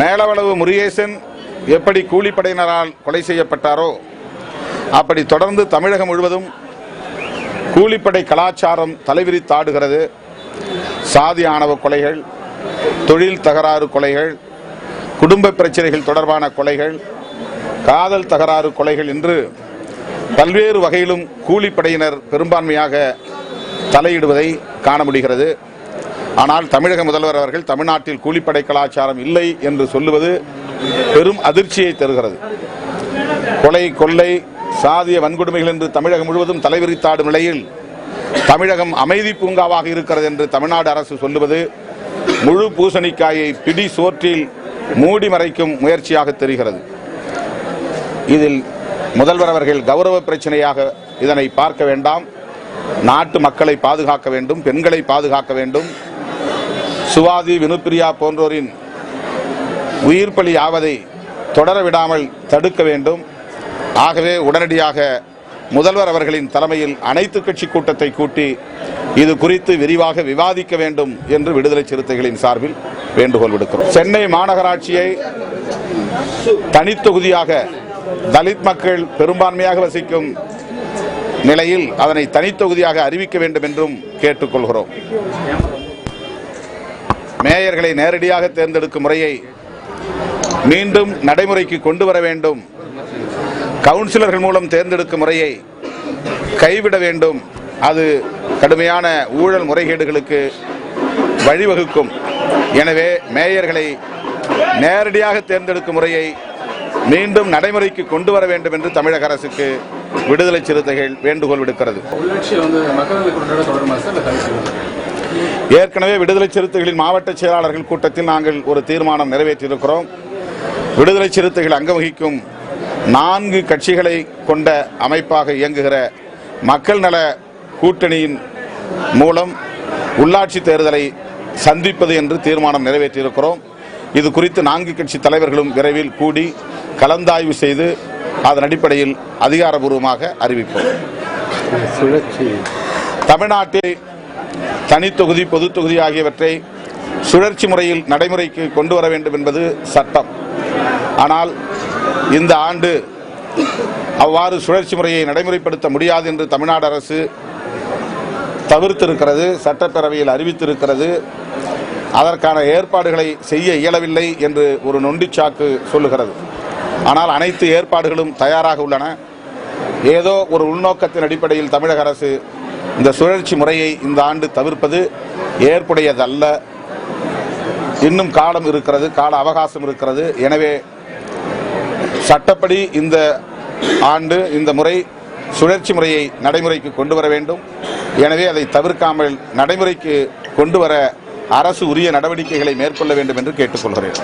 மேலவளவு முருகேசன் எப்படி கூலிப்படையினரால் கொலை செய்யப்பட்டாரோ அப்படி தொடர்ந்து தமிழகம் முழுவதும் கூலிப்படை கலாச்சாரம் தலைவிரித்தாடுகிறது. சாதி ஆணவ கொலைகள் தொழில் தகராறு கொலைகள் குடும்ப பிரச்சனைகள் தொடர்பான கொலைகள் காதல் தகராறு கொலைகள் என்று பல்வேறு வகையிலும் கூலிப்படையினர் பெரும்பான்மையாக தலையிடுவதை காண முடிகிறது. ஆனால் தமிழக முதல்வர் அவர்கள் தமிழ்நாட்டில் கூலிப்படை கலாச்சாரம் இல்லை என்று சொல்லுவது பெரும் அதிர்ச்சியை தருகிறது. கொலை கொள்ளை சாதிய வன்கொடுமைகள் என்று தமிழகம் முழுவதும் தலைவிரித்தாடும் நிலையில் தமிழகம் அமைதி பூங்காவாக இருக்கிறது என்று தமிழ்நாடு அரசு சொல்லுவது முழு பூசணிக்காயை பிடி சோற்றில் மூடி மறைக்கும் முயற்சியாக தெரிகிறது. இதில் முதல்வர் அவர்கள் கௌரவ பிரச்சனையாக இதனை பார்க்க வேண்டாம். நாட்டு மக்களை பாதுகாக்க வேண்டும் பெண்களை பாதுகாக்க வேண்டும். சுவாதி வினுப்பிரியா போன்றோரின் உயிர் பலி ஆவதை தொடர விடாமல் தடுக்க வேண்டும். ஆகவே உடனடியாக முதல்வர் அவர்களின் தலைமையில் அனைத்து கட்சி கூட்டத்தை கூட்டி இது குறித்து விரிவாக விவாதிக்க வேண்டும் என்று விடுதலை சிறுத்தைகளின் சார்பில் வேண்டுகோள் விடுக்கிறோம். சென்னை மாநகராட்சியை தனித்தொகுதியாக தலித் மக்கள் பெரும்பான்மையாக வசிக்கும் நிலையில் அதனை தனித்தொகுதியாக அறிவிக்க வேண்டும் என்றும் கேட்டுக்கொள்கிறோம். மேயர்களை நேரடியாக தேர்ந்தெடுக்கும் முறையை மீண்டும் நடைமுறைக்கு கொண்டு வர வேண்டும். கவுன்சிலர்கள் மூலம் தேர்ந்தெடுக்கும் முறையை கைவிட வேண்டும். அது கடுமையான ஊழல் முறைகேடுகளுக்கு வழிவகுக்கும். எனவே மேயர்களை நேரடியாக தேர்ந்தெடுக்கும் முறையை மீண்டும் நடைமுறைக்கு கொண்டு வர வேண்டும் என்று தமிழக அரசுக்கு விடுதலை சிறுத்தைகள் வேண்டுகோள் விடுக்கிறது உள்ளாட்சி வந்து மக்கள் நல கூட்டத்தோட தொடருமா சார் இல்லை தவிர்த்து ஏற்கனவே விடுதலை சிறுத்தைகளின் மாவட்ட செயலாளர்கள் கூட்டத்தில் நாங்கள் ஒரு தீர்மானம் நிறைவேற்றியிருக்கிறோம். விடுதலை சிறுத்தைகள் அங்கம் வகிக்கும் நான்கு கட்சிகளை கொண்ட அமைப்பாக இயங்குகிற மக்கள் நல கூட்டணியின் மூலம் உள்ளாட்சி தேர்தலை சந்திப்பது என்று தீர்மானம் நிறைவேற்றியிருக்கிறோம். இது குறித்து நான்கு கட்சி தலைவர்களும் விரைவில் கூடி கலந்தாய்வு செய்து அதன் அடிப்படையில் அதிகாரபூர்வமாக அறிவிப்போம். தமிழ்நாட்டில் தனித்தொகுதி பொது தொகுதி ஆகியவற்றை சுழற்சி முறையில் நடைமுறைக்கு கொண்டு வர வேண்டும் என்பது சட்டம். ஆனால் இந்த ஆண்டு அவ்வாறு சுழற்சி முறையை நடைமுறைப்படுத்த முடியாது என்று தமிழ்நாடு அரசு தவிர்த்திருக்கிறது சட்டப்பேரவையில் அறிவித்திருக்கிறது. அதற்கான ஏற்பாடுகளை செய்ய இயலவில்லை என்று ஒரு நொண்டிச்சாக்கு சொல்லுகிறது. ஆனால் அனைத்து ஏற்பாடுகளும் தயாராக உள்ளன. ஏதோ ஒரு உள்நோக்கத்தின் அடிப்படையில் தமிழக அரசு இந்த சுழற்சி முறையை இந்த ஆண்டு தவிர்ப்பது ஏற்புடையதல்ல. இன்னும் காலம் இருக்கிறது கால அவகாசம் இருக்கிறது. எனவே சட்டப்படி இந்த ஆண்டு இந்த முறை சுழற்சி முறையை நடைமுறைக்கு கொண்டு வர வேண்டும். எனவே அதை தவிர்க்காமல் நடைமுறைக்கு கொண்டு வர அரசு உரிய நடவடிக்கைகளை மேற்கொள்ள வேண்டும் என்று கேட்டுக்கொள்கிறேன்.